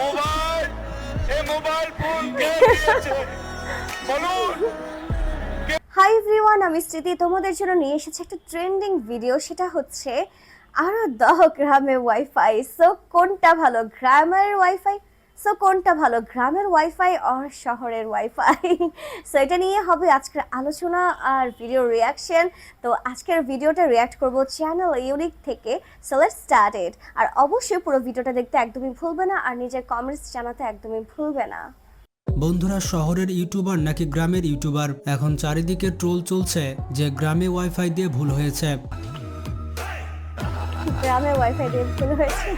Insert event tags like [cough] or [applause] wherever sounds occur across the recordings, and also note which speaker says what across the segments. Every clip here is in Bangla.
Speaker 1: মোবাইল, এ মোবাইল ফোন কে বলুন।
Speaker 2: হাই এভরিওয়ান আমি স্মৃতি। তোমাদের জন্য নিয়ে এসেছি একটা ট্রেন্ডিং ভিডিও সেটা হচ্ছে আরও দহ গ্রামে ওয়াইফাই সো কোনটা ভালো? গ্রামের ওয়াইফাই সো কোনটা ভালো গ্রামের ওয়াইফাই আর শহরের ওয়াইফাই সো [laughs] এটা নিয়ে হবে আজকের আলোচনা আর ভিডিও রিয়াকশন তো আজকের ভিডিওটা রিয়াক্ট করব চ্যানেল ইউনিক থেকে। সো লেটস স্টার্টেড আর অবশ্যই পুরো ভিডিওটা দেখতে একদমই ভুলবে না আর নিজের কমেন্টস জানাতে একদমই ভুলবে না।
Speaker 3: বন্ধুরা শহরের ইউটিউবার নাকি গ্রামের ইউটিউবার এখন চারিদিকে ট্রোল চলছে যে গ্রামে ওয়াইফাই দিয়ে ভুল হয়েছে।
Speaker 2: গ্রামের ওয়াইফাই দিয়ে ভুল হয়েছে।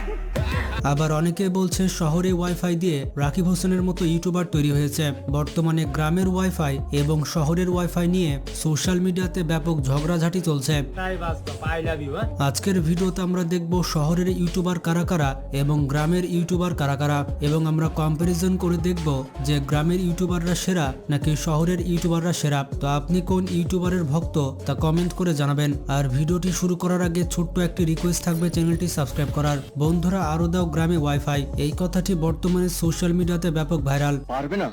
Speaker 3: আবার অনেকে বলছে শহরে ওয়াইফাই দিয়ে রাকিব হোসেনের মতো ইউটিউবার তৈরি হয়েছে। বর্তমানে গ্রামের ওয়াইফাই এবং শহরের ওয়াইফাই নিয়ে সোশ্যাল মিডিয়াতে ব্যাপক ঝগড়াঝাটি চলছে। আজকের ভিডিওতে আমরা দেখব শহরের ইউটিউবার কারা কারা এবং গ্রামের ইউটিউবার কারা কারা। এবং আমরা কম্পারিজন করে দেখব যে গ্রামের ইউটিউবাররা সেরা নাকি শহরের ইউটিউবাররা সেরা। তো আপনি কোন ইউটিউবারের ভক্ত তা কমেন্ট করে জানাবেন। আর ভিডিওটি শুরু করার আগে ছোট্ট একটি রিকোয়েস্ট থাকবে চ্যানেলটি সাবস্ক্রাইব করার। বন্ধুরা আরও দাও গ্রামে ওয়াইফাই এই কথাটি বর্তমানে সোশ্যাল মিডিয়াতে ব্যাপক ভাইরাল
Speaker 4: পারবে না।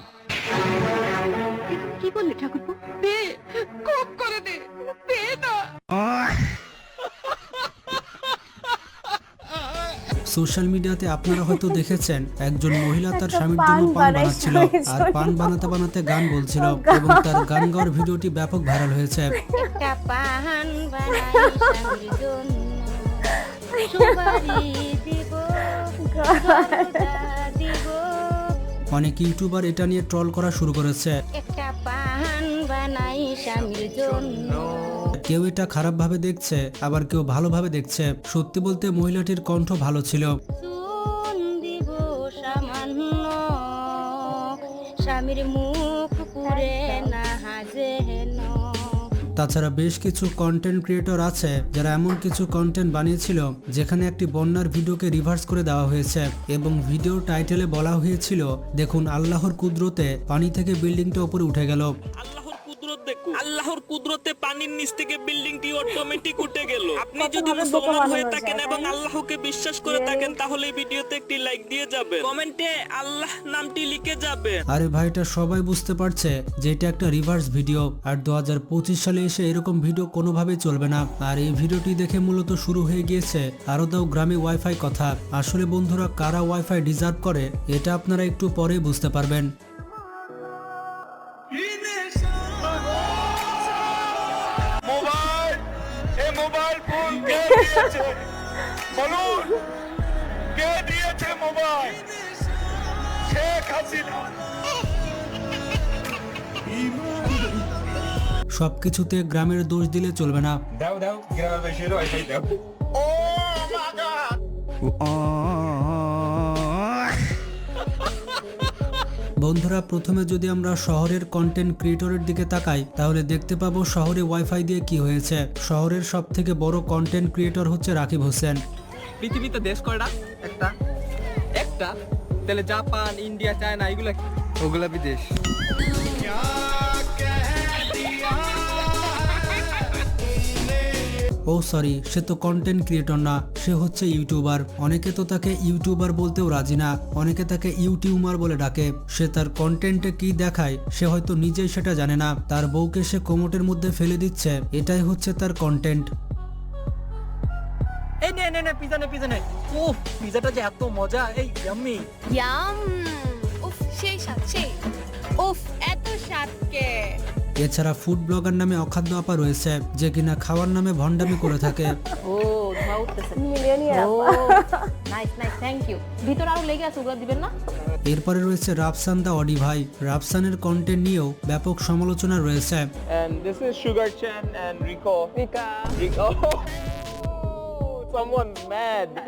Speaker 5: কি বললে ঠাকুরপো? দে করে দে। দে না।
Speaker 3: সোশ্যাল মিডিয়াতে আপনারা হয়তো দেখেছেন একজন মহিলা তার স্বামীর জন্য পান বানাচ্ছিল। আর পান বানাতে বানাতে গান বলছিল এবং তার গান গাওয়ার ভিডিওটি ব্যাপক ভাইরাল হয়েছে।
Speaker 6: পাহান বানাই স্বামীর জন্য।
Speaker 3: অনেক ইউটিউবার এটা নিয়ে ট্রল করা শুরু করেছে। কেউ এটা খারাপভাবে দেখছে, আবার কেউ ভালোভাবে দেখছে। সত্যি বলতে মহিলাটির কণ্ঠ ভালো ছিল।
Speaker 6: স্বামীর মুখ পুরে না
Speaker 3: তাছাড়া বেশ কিছু কন্টেন্ট ক্রিয়েটর আছে যারা এমন কিছু কন্টেন্ট বানিয়েছিল যেখানে একটি বন্যার ভিডিওকে রিভার্স করে দেওয়া হয়েছে এবং ভিডিও টাইটেলে বলা হয়েছিল, দেখুন, আল্লাহর কুদরতে পানি থেকে বিল্ডিংটা উপরে উঠে গেল।
Speaker 7: আল্লাহর কুদরত দেখুন। আল্লাহর কুদরতে পানির নিচ থেকে বিল্ডিংটি অটোমেটিক উঠে গেল। আপনি যদি মুসলমান হয়ে থাকেন এবং আল্লাহকে বিশ্বাস করে থাকেন তাহলে ভিডিওতে একটি লাইক দিয়ে যাবেন। কমেন্টে আল্লাহ নামটি লিখে যাবেন।
Speaker 3: আরে ভাইটা সবাই বুঝতে পারছে যে এটা একটা রিভার্স ভিডিও আর দু হাজার পঁচিশ সালে এসে এরকম ভিডিও কোনোভাবেই চলবে না। আর এই ভিডিওটি দেখে মূলত শুরু হয়ে গিয়েছে আরও দাও গ্রামে ওয়াইফাই কথা। আসলে বন্ধুরা কারা ওয়াইফাই ডিজার্ভ করে এটা আপনারা একটু পরেই বুঝতে পারবেন।
Speaker 1: দিয়েছে। বলুন কে দিয়েছে মোবাইল? শেখ হাসিনা।
Speaker 3: সবকিছুতে গ্রামের দোষ দিলে চলবে না।
Speaker 8: দাও দাও গ্রামের বেশি দাও।
Speaker 1: ও মাগা
Speaker 3: বন্ধুরা প্রথমে যদি আমরা শহরের কন্টেন্ট ক্রিয়েটরের দিকে তাকাই তাহলে দেখতে পাবো শহরে ওয়াইফাই দিয়ে কি হয়েছে। শহরের সব থেকে বড় কন্টেন্ট ক্রিয়েটর হচ্ছে রাকিব হোসেন।
Speaker 9: পৃথিবীতে দেশ কয়টা? একটা। একটা? তাহলে জাপান ইন্ডিয়া চায়না এগুলা
Speaker 4: ওগুলা বিদেশ।
Speaker 3: ও সরি সে তো কন্টেন্ট ক্রিয়েটর না সে হচ্ছে ইউটিউবার অনেকে তো তাকে ইউটিউবার বলতেও রাজি না অনেকে তাকে ইউটিউবার বলে ডাকে। সে তার কন্টেন্টে কি দেখায় সে হয়তো নিজেই সেটা জানে না। তার বউকে সে কোমটের মধ্যে ফেলে দিচ্ছে এটাই হচ্ছে তার কন্টেন্ট
Speaker 9: এই নে নে নে পিজা নে পিজা নে। উফ পিজাটা যে এত মজা এই ইয়াম্মি
Speaker 5: ইয়াম উফ সেই স্বাদ সেই। উফ এত স্বাদকে।
Speaker 3: এছাড়া ফুড ব্লগার নামে অখাদ্য আপা রয়েছে যে কিনা খাওয়ার নামে ভণ্ডামি করে থাকে।
Speaker 10: ও ধোয়া উঠতেছে। Oh nice nice thank you ভিতরে আরও লেগে আছে ওগুলো দিবেন না?
Speaker 3: এরপরে রয়েছে রাফসান দা অডি ভাই। রাফসানের কন্টেন্ট নিয়েও ব্যাপক সমালোচনা রয়েছে।
Speaker 9: And this is Sugar Chan and Rico Rika Rico [laughs]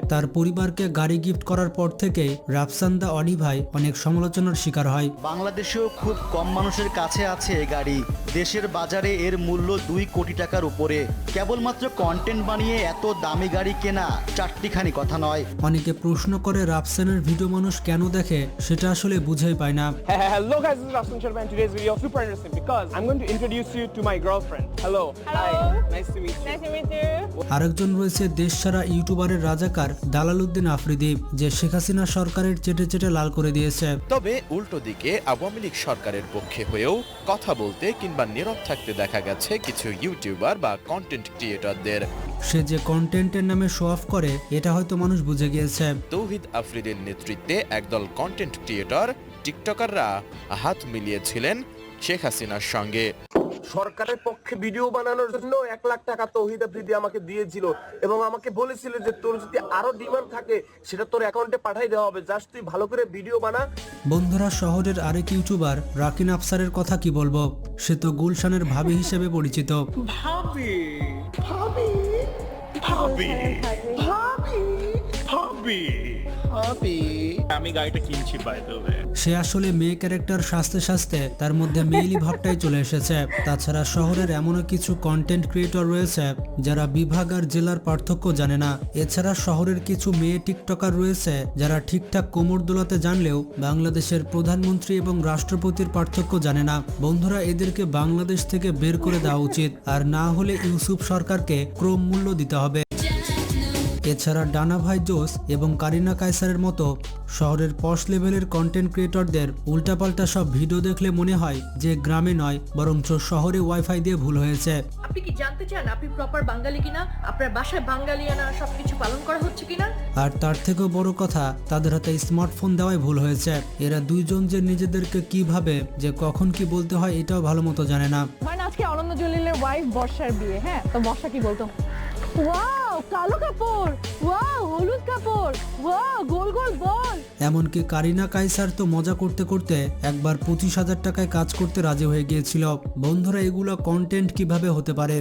Speaker 3: তার পরিবারকে গাড়ি গিফট করার পর থেকে রাফসান দা ভাই অনেক সমালোচনার শিকার হয়
Speaker 4: বাংলাদেশেও খুব কম মানুষের কাছে আছে এই গাড়ি দেশের বাজারে এর মূল্য দুই কোটি টাকার উপরে কেবলমাত্র কন্টেন্ট বানিয়ে এত দামি গাড়ি কেনা চারটিখানি কথা নয়
Speaker 3: অনেকে প্রশ্ন করে রাফসানের ভিডিও মানুষ কেন দেখে সেটা আসলে বুঝেই পায় না
Speaker 9: Hello guys, this is Rasun Sharma and today's video is super interesting because I'm going to introduce you to my girlfriend. Hello. Hi. Nice to meet you.
Speaker 5: Nice to meet you
Speaker 3: আরেকজন রয়েছে দেশ ছাড়া মারা ইউটিউবারের রাজাকার দালালউদ্দিন আফ্রিদি যে শেখ হাসিনা সরকারের চেটে চেটে লাল করে দিয়েছে।
Speaker 11: তবে উল্টো দিকে আওয়ামী লীগ সরকারের পক্ষে হয়েও কথা বলতে কিংবা নীরব থাকতে দেখা গেছে কিছু ইউটিউবার বা কন্টেন্ট ক্রিয়েটরদের
Speaker 3: সে যে কন্টেন্টের নামে শো অফ করে এটা হয়তো মানুষ বুঝে গিয়েছে।
Speaker 11: তৌহিদ আফ্রিদের নেতৃত্বে একদল কন্টেন্ট ক্রিয়েটর টিকটকাররা হাত মিলিয়েছিলেন শেখ হাসিনার সঙ্গে।
Speaker 1: সরকারের পক্ষে ভিডিও বানানোর জন্য এক লাখ টাকা তৌহিদ আফ্রিদি আমাকে দিয়েছিল এবং আমাকে বলেছিল যে তোর যদি আরও ডিমান্ড থাকে সেটা তোর অ্যাকাউন্টে পাঠাই দেওয়া হবে। জাস্ট তুই ভালো করে ভিডিও বানা।
Speaker 3: বন্ধুরা শহরের আরেক ইউটিউবার রাকিন আফসারের কথা কি বলব? সে তো গুলশানের ভাবি হিসেবে পরিচিত।
Speaker 1: আমি গাড়িটা কিনছি বাই দ্য ওয়ে
Speaker 3: সে আসলে মেয়ে ক্যারেক্টার সাজতে সাজতে তার মধ্যে মেইলি ভাবটাই চলে এসেছে। তাছাড়া শহরের এমনও কিছু কন্টেন্ট ক্রিয়েটর রয়েছে যারা বিভাগ আর জেলার পার্থক্য জানে না। এছাড়া শহরের কিছু মেয়ে টিকটকার রয়েছে যারা ঠিকঠাক কোমর দোলাতে জানলেও বাংলাদেশের প্রধানমন্ত্রী এবং রাষ্ট্রপতির পার্থক্য জানে না। বন্ধুরা এদেরকে বাংলাদেশ থেকে বের করে দেওয়া উচিত। আর না হলে ইউসুফ সরকারকে ক্রম মূল্য দিতে হবে। এছাড়া ডানা ভাই জোস এবং কারিনা কায়সারের মতো শহরের পশ লেভেলের কন্টেন্ট ক্রিয়েটরদের উল্টাপাল্টা সব ভিডিও দেখলে মনে হয় যে গ্রামে নয় বরঞ্চ শহরে ওয়াইফাই দিয়ে ভুল হয়েছে।
Speaker 10: আপনি কি জানতে চান আপনি প্রপার বাঙালি কিনা? আপনার বাসায় বাঙালিয়ানা সবকিছু পালন করা হচ্ছে কিনা?
Speaker 3: আর তার থেকেও বড় কথা তাদের হাতে স্মার্টফোন দেওয়াই ভুল হয়েছে। এরা দুইজন যে নিজেদেরকে কীভাবে যে কখন কি বলতে হয় এটাও ভালো মতো জানে না।
Speaker 10: মানে আজকে অনন্ত জলিলের ওয়াইফ বর্ষার বিয়ে হ্যাঁ? তো বর্ষা কি বলতো? ওয়াও কালো কাপড়। ওয়াও হলুদ কাপড়। ওয়াও গোল গোল বল
Speaker 3: এমনকি কারিনা কাইসার তো মজা করতে করতে একবার পঁচিশ হাজার টাকায় কাজ করতে রাজি হয়ে গিয়েছিল। বন্ধুরা এগুলো কন্টেন্ট কীভাবে হতে পারে?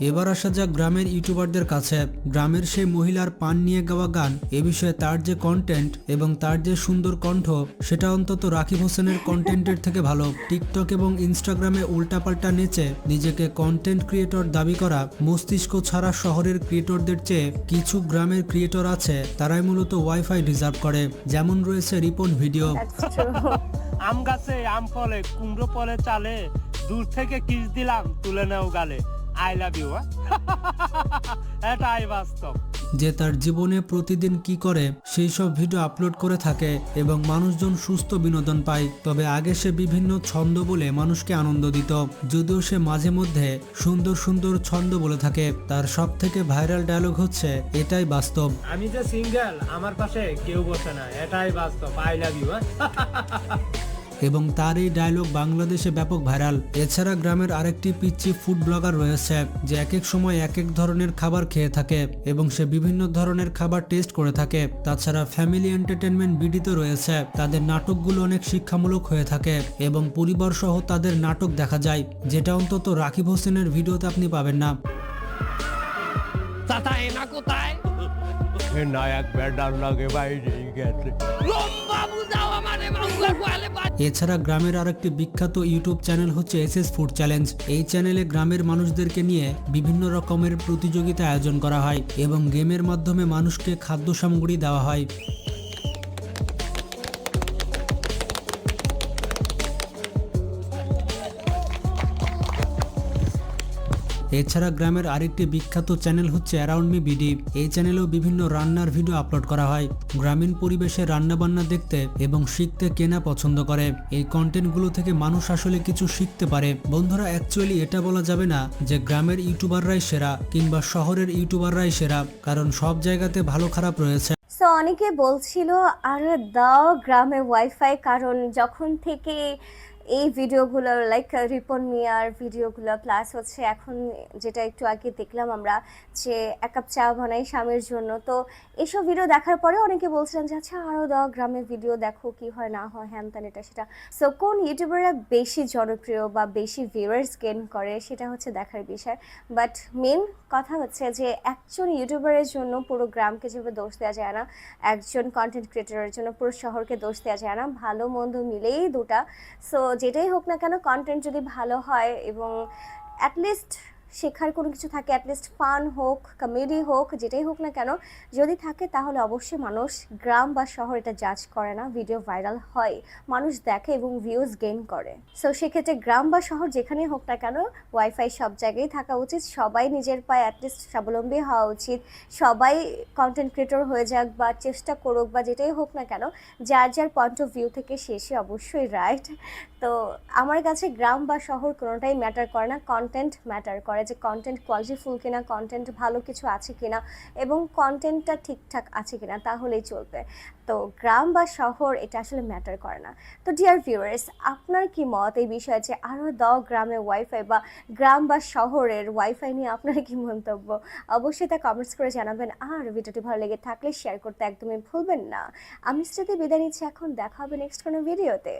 Speaker 3: এবার আসা যাক গ্রামের ইউটিউবারদের কাছে। গ্রামের সেই মহিলার পান নিয়ে গাওয়া গান, এ বিষয়ে তার যে কন্টেন্ট এবং তার যে সুন্দর কণ্ঠ, সেটা অন্তত রাকিব হোসেনের কন্টেন্টের থেকে ভালো। টিকটক এবং ইনস্টাগ্রামে উল্টাপাল্টা নেচে নিজেকে কন্টেন্ট ক্রিয়েটর দাবি করা, মস্তিষ্ক ছাড়া শহরের ক্রিয়েটরদের চেয়ে কিছু গ্রামের ক্রিয়েটর আছে, তারাই মূলত ওয়াইফাই রিজার্ভ করে। যেমন রয়েছে রিপন ভিডিও।
Speaker 7: আম গাছে আম ফলে, কুমড়ো ফলে চালে, দূর থেকে কিস দিলাম, তুলে নেও গালে। আই লাভ ইউ এটাই বাস্তব।
Speaker 3: যে তার জীবনে প্রতিদিন কি করে সেই সব ভিডিও আপলোড করে থাকে এবং মানুষজন সুস্থ বিনোদন পায়। তবে আগে সে বিভিন্ন ছন্দ বলে মানুষকে আনন্দ দিত। যদিও সে মাঝে মধ্যে সুন্দর সুন্দর ছন্দ বলে থাকে। তার সব থেকে ভাইরাল ডায়লগ হচ্ছে এটাই বাস্তব।
Speaker 8: আমি যে সিঙ্গেল আমার পাশে কেউ বসে না এটাই বাস্তব। আই লাভ ইউ
Speaker 3: এবং তার এই ডায়লগ বাংলাদেশে ব্যাপক ভাইরাল এছাড়া গ্রামের আরেকটি পিচ্ছি ফুড ব্লগার রয়েছে, যে এক এক সময় এক এক ধরনের খাবার খেয়ে থাকে এবং সে বিভিন্ন ধরনের খাবার টেস্ট করে থাকে। তাছাড়া ফ্যামিলি এন্টারটেনমেন্ট বিডিতে রয়েছে, তাদের নাটকগুলো অনেক শিক্ষামূলক হয়ে থাকে এবং পরিবার সহ তাদের নাটক দেখা যায়, যেটা অন্তত রাকিব হোসেনের ভিডিওতে আপনি পাবেন না
Speaker 7: কোথায়? নায়ক ব্যাডার লাগে বাইরে গেছে।
Speaker 3: এছাড়া গ্রামের আরেকটি বিখ্যাত ইউটিউব চ্যানেল হচ্ছে এস এস ফুড চ্যালেঞ্জ এই চ্যানেলে গ্রামের মানুষদেরকে নিয়ে বিভিন্ন রকমের প্রতিযোগিতা আয়োজন করা হয় এবং গেমের মাধ্যমে মানুষকে খাদ্য সামগ্রী দেওয়া হয়। এছাড়া গ্রামের আরেকটি বিখ্যাত চ্যানেল হচ্ছে অ্যারাউন্ড মি বিডি এই চ্যানেলেও বিভিন্ন রান্নার ভিডিও আপলোড করা হয়। গ্রামীণ পরিবেশে রান্নাবান্না দেখতে এবং শিখতে কেনা পছন্দ করে। এই কন্টেন্টগুলো থেকে মানুষ আসলে কিছু শিখতে পারে। বন্ধুরা অ্যাকচুয়ালি এটা বলা যাবে না যে গ্রামের ইউটিউবাররাই সেরা কিংবা শহরের ইউটিউবাররাই সেরা, কারণ সব জায়গাতে ভালো খারাপ রয়েছে।
Speaker 2: অনেকে বলছিল, আরে দাও গ্রামে ওয়াইফাই কারণ যখন থেকে এই ভিডিওগুলো লাইক রিপন মিয়ার ভিডিওগুলো প্লাস হচ্ছে এখন যেটা একটু আগে দেখলাম আমরা যে এক কাপ চা বানাই স্বামীর জন্য। তো এসব ভিডিও দেখার পরে অনেকে বলছিলেন যে আচ্ছা আরও দাও গ্রামের ভিডিও দেখো কি হয়, না হয়, হ্যান ত্যান এটা সেটা। সো কোন ইউটিউবাররা বেশি জনপ্রিয় বা বেশি ভিউয়ার্স গেন করে, সেটা হচ্ছে দেখার বিষয়। বাট মেন কথা হচ্ছে যে, একজন ইউটিউবারের জন্য পুরো গ্রামকে যেভাবে দোষ দেওয়া যায় না, একজন কন্টেন্ট ক্রিয়েটরের জন্য পুরো শহরকে দোষ দেওয়া যায় না, ভালো মন্দ মিলেই দুটা। সো যেটাই হোক না কেন কন্টেন্ট যদি ভালো হয় এবং অ্যাটলিস্ট শেখার কোনো কিছু থাকে অ্যাটলিস্ট ফান হোক কমেডি হোক, যেটাই হোক না কেন, যদি থাকে তাহলে অবশ্যই মানুষ গ্রাম বা শহর এটা জাজ করে না ভিডিও ভাইরাল হয়, মানুষ দেখে এবং ভিউজ গেইন করে। সো সেক্ষেত্রে গ্রাম বা শহর যেখানেই হোক না কেন ওয়াইফাই সব জায়গায় থাকা উচিত, সবাই নিজের পায়ে অ্যাটলিস্ট স্বাবলম্বী হওয়া উচিত, সবাই কন্টেন্ট ক্রিয়েটর হয়ে যাক বা চেষ্টা করুক বা যেটাই হোক না কেন, যার যার পয়েন্ট অফ ভিউ থেকে শেষে অবশ্যই রাইট তো আমার কাছে গ্রাম বা শহর কোনোটাই ম্যাটার করে না কন্টেন্ট ম্যাটার করে যে কন্টেন্ট কোয়ালিটিফুল কিনা কন্টেন্ট ভালো কিছু আছে কিনা এবং কন্টেন্টটা ঠিকঠাক আছে কিনা তাহলেই চলবে। তো গ্রাম বা শহর এটা আসলে ম্যাটার করে না। তো ডিয়ার ভিউয়ার্স আপনার কি মত এই বিষয়ে যে আরও দ গ্রামে ওয়াইফাই বা গ্রাম বা শহরের ওয়াইফাই নিয়ে আপনার কি মন্তব্য? অবশ্যই তা কমেন্টস করে জানাবেন। আর ভিডিওটি ভালো লেগে থাকলে শেয়ার করতে একদমই ভুলবেন না। আমি স্মৃতি বিদায় নিচ্ছি, এখন দেখা হবে নেক্সট কোনো ভিডিওতে